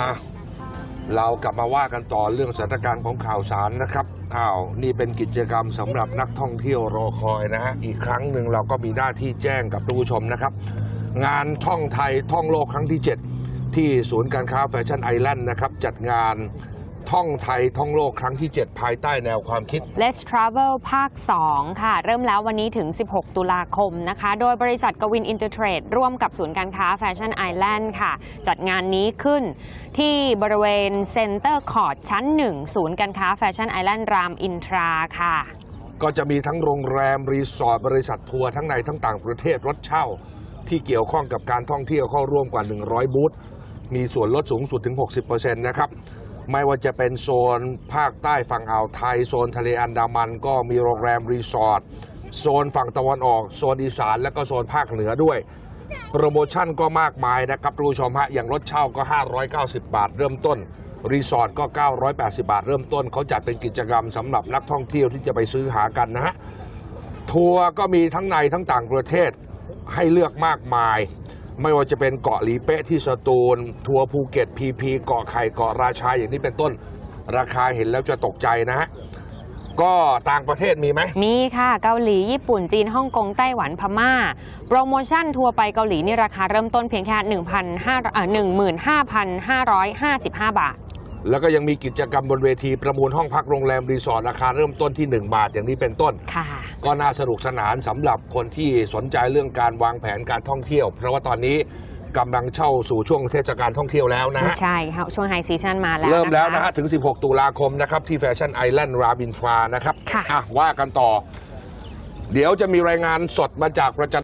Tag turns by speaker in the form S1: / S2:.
S1: อะเรากลับมาว่ากันต่อเรื่องสถานการณ์ของข่าวสารนะครับอ้าวนี่เป็นกิจกรรมสำหรับนักท่องเที่ยวรอคอยนะฮะอีกครั้งหนึ่งเราก็มีหน้าที่แจ้งกับทุกผู้ชมนะครับ งานท่องไทยท่องโลกครั้งที่ 7 ที่ศูนย์การค้าแฟชั่นไอแลนด์นะครับจัดงาน ท่องไทยท่องโลกครั้งที่ 7 ภายใต้แนวความคิด
S2: Let's Travel ภาค 2 ค่ะ เริ่มแล้ววันนี้ถึง 16 ตุลาคมนะคะ โดยบริษัทกวินอินเตอร์เทรดร่วมกับศูนย์การค้าแฟชั่นไอแลนด์ค่ะ จัดงานนี้ขึ้นที่บริเวณเซ็นเตอร์คอร์ดชั้น 1 ศูนย์การค้าแฟชั่นไอแลนด์รามอินทราค่ะ
S1: ก็จะมีทั้งโรงแรม รีสอร์ทบริษัททัวร์ทั้งในทั้งต่างประเทศรถเช่า ที่เกี่ยวข้องกับการท่องเที่ยวเข้าร่วมกว่า 100 บูธมีส่วนลดสูงสุดถึง 60%นะครับ ไม่ว่าจะเป็นโซนภาคใต้ฝั่งอ่าวไทย โซนทะเลอันดามันก็มีโรงแรมรีสอร์ทโซนฝั่งตะวันออก โซนอีสานและก็โซนภาคเหนือด้วย โปรโมชั่นก็มากมายนะครับทุกผู้ชมฮะอย่างรถเช่าก็ 590 บาทเริ่มต้น รีสอร์ทก็ 980 บาทเริ่มต้น เขาจัดเป็นกิจกรรมสำหรับนักท่องเที่ยวที่จะไปซื้อหากันนะฮะทัวร์ก็มีทั้งในทั้งต่างประเทศให้เลือกมากมาย ไม่ว่าจะเป็นเกาะหลีเป๊ะที่สตูล ทัวร์ภูเก็ตพีพีเกาะไข่เกาะราชาอย่างนี้เป็นต้น ราคาเห็นแล้วจะตกใจนะฮะก็ต่างประเทศมีไหม
S2: มีค่ะ เกาหลี ญี่ปุ่น จีน ฮ่องกง ไต้หวัน พม่า โปรโมชั่นทัวร์ไปเกาหลีนี่ราคาเริ่มต้นเพียงแค่1,500เอ่อ15,555 บาท
S1: แล้วก็ยังมีกิจกรรมบนเวทีประมูลห้องพักโรงแรมรีสอร์ทราคาเริ่มต้นที่ 1 บาทอย่างนี้เป็นต้น
S2: ค่ะ
S1: ก็น่าสนุกสนานสำหรับคนที่สนใจเรื่องการวางแผนการท่องเที่ยว เพราะว่าตอนนี้กำลังเข้าสู่ช่วงเทศกาลท่องเที่ยวแล้วนะฮะ
S2: ใช่ค่ะช่วงไฮซีซันมาแล้ว
S1: เริ่มแล้วนะ
S2: ค
S1: ฮะ ถึง 16 ตุลาคมนะครับ ที่แฟชั่นไอแลนด์ราบินทรานะครับ
S2: ค่ะ
S1: อะว่ากันต่อ เดี๋ยวจะมีรายงานสดมาจากประจัน